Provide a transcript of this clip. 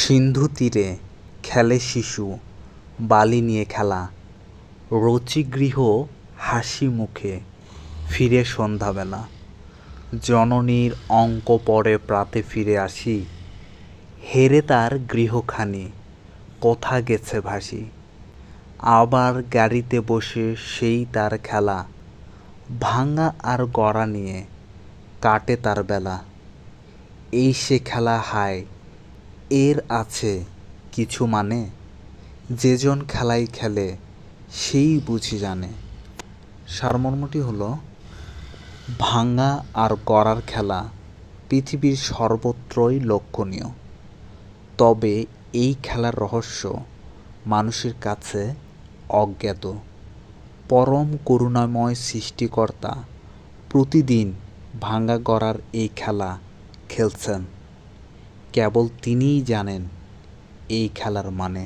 সিন্ধু তীরে খেলে শিশু, বালি নিয়ে খেলা, রচিগৃহ হাসি মুখে ফিরে সন্ধ্যাবেলা। জননীর অঙ্ক পরে প্রাতে ফিরে আসি, হেরে তার গৃহখানি, কোথা গেছে ভাসি। আবার গাড়িতে বসে সেই তার খেলা, ভাঙা আর গড়া নিয়ে কাটে তার বেলা। এই সে খেলা হায় এর আছে কিছু মানে? যেজন খেলাই খেলে, সেই বুঝি জানে। সারমর্মটি হলো, ভাঙা আর গড়ার খেলা পৃথিবীর সর্বত্রই লক্ষণীয়। তবে এই খেলার রহস্য মানুষের কাছে অজ্ঞাত। পরম করুণাময় সৃষ্টিকর্তা প্রতিদিন ভাঙা গড়ার এই খেলা খেলছেন। কেবল তিনিই জানেন এই খেলার মানে।